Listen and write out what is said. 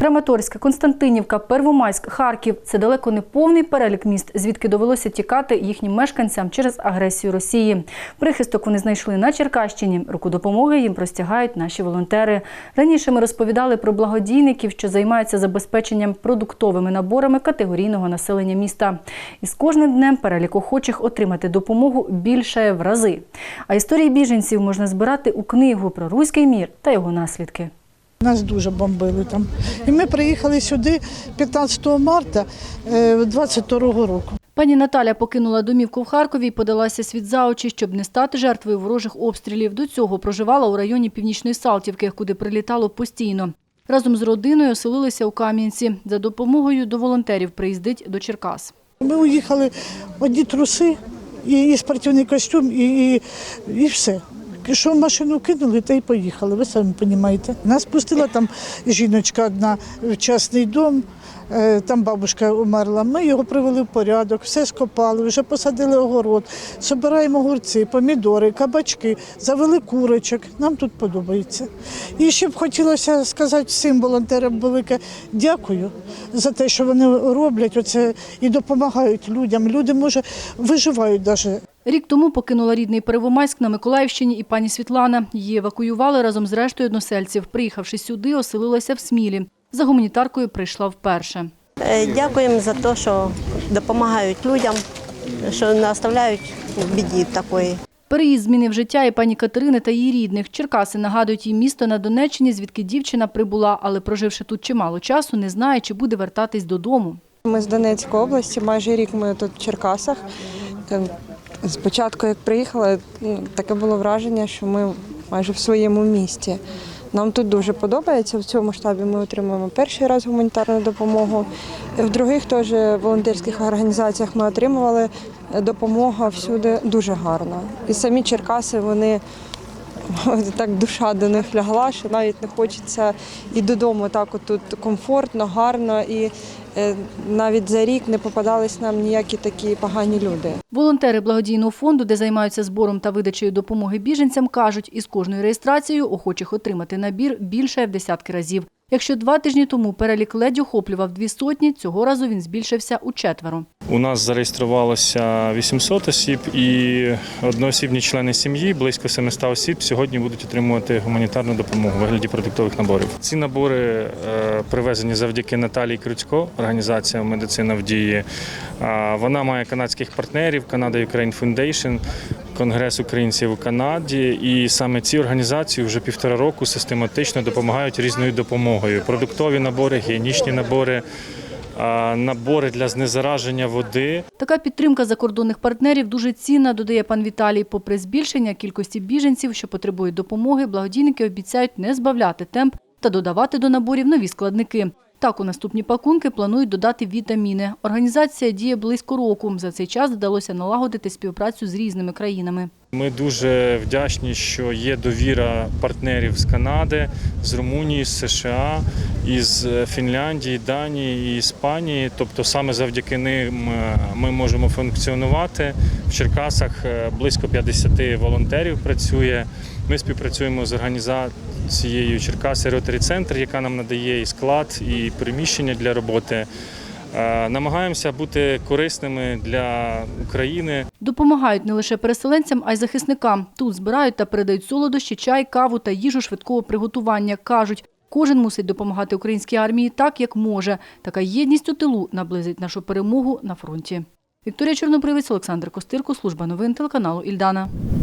Краматорська, Константинівка, Первомайськ, Харків це далеко не повний перелік міст, звідки довелося тікати їхнім мешканцям через агресію Росії. Прихисток вони знайшли на Черкащині. Руку допомоги їм простягають наші волонтери. Раніше ми розповідали про благодійників, що займаються забезпеченням продуктовими наборами категорійного населення міста. І з кожним днем перелік охочих отримати допомогу більшає в рази. А історії біженців можна збирати у книгу про руський мір та його наслідки. Нас дуже бомбили там. І ми приїхали сюди 15 марта 22-го року. Пані Наталя покинула домівку в Харкові і подалася світ за очі, щоб не стати жертвою ворожих обстрілів. До цього проживала у районі Північної Салтівки, куди прилітало постійно. Разом з родиною оселилися у Кам'янці. За допомогою до волонтерів приїздить до Черкас. Ми уїхали одні труси, і, і спортивний костюм, і, і, і все. Що машину кинули, та й поїхали. Ви самі розумієте. Нас пустила там жіночка одна в частний дом. е, Там бабушка умерла. Ми його привели в порядок, все скопали, вже посадили огород, збираємо огурці, помідори, кабачки, завели курочок. Нам тут подобається. І ще б хотілося сказати всім волонтерам велике дякую за те, що вони роблять оце і допомагають людям. Люди, може, виживають навіть. Рік тому покинула рідний Перевомайськ на Миколаївщині і пані Світлана. Її евакуювали разом з рештою односельців. Приїхавши сюди, оселилася в Смілі. За гуманітаркою прийшла вперше. Е, Дякуємо за те, що допомагають людям, що не оставляють в біді такої. Переїзд змінив життя і пані Катерини та її рідних. Черкаси нагадують їй місто на Донеччині, звідки дівчина прибула, але проживши тут чимало часу, не знає, чи буде вертатись додому. Ми з Донецької області, майже рік ми тут в Черкасах. Е, Спочатку, як приїхали, ну, таке було враження, що ми майже в своєму місті. Нам тут дуже подобається. В цьому штабі ми отримуємо перший раз гуманітарну допомогу. В других теж волонтерських організаціях ми отримували допомогу всюди дуже гарно. І самі Черкаси вони так душа до них лягла, що навіть не хочеться і додому так тут комфортно, гарно, і е, навіть за рік не попадались нам ніякі такі погані люди. Волонтери благодійного фонду, де займаються збором та видачею допомоги біженцям, кажуть, із кожною реєстрацією охочих отримати набір більше в десятки разів. Якщо два тижні тому перелік ледь охоплював дві сотні, цього разу він збільшився у четверо. У нас зареєструвалося 800 осіб і одноосібні члени сім'ї, близько 700 осіб сьогодні будуть отримувати гуманітарну допомогу у вигляді продуктових наборів. Ці набори е, привезені завдяки Наталії Крюцько, організація Медицина в дії. Вона має канадських партнерів, Canada Ukraine Foundation, Конгрес українців у Канаді. І саме ці організації вже півтора року систематично допомагають різною допомогою. Продуктові набори, гігієнічні набори, набори для знезараження води. Така підтримка закордонних партнерів дуже цінна, додає пан Віталій. Попри збільшення кількості біженців, що потребують допомоги, благодійники обіцяють не збавляти темп та додавати до наборів нові складники. Так, у наступні пакунки планують додати вітаміни. Організація діє близько року. За цей час вдалося налагодити співпрацю з різними країнами. Ми дуже вдячні, що є довіра партнерів з Канади, з Румунії, з США, із Фінляндії, Данії і Іспанії. Тобто саме завдяки ним е, ми можемо функціонувати. В Черкасах е, близько 50 волонтерів працює. Ми співпрацюємо з організацією Черкаси Ротарі Центр, яка нам надає і склад, і приміщення для роботи. Е, Намагаємося бути корисними для України. Допомагають не лише переселенцям, а й захисникам. Тут збирають та передають солодощі, чай, каву та їжу швидкого приготування. Кажуть, кожен мусить допомагати українській армії так, як може. Така єдність у тилу наблизить нашу перемогу на фронті. Вікторія Чорнобривець, Олександр Костирко, служба новин телеканалу Ільдана.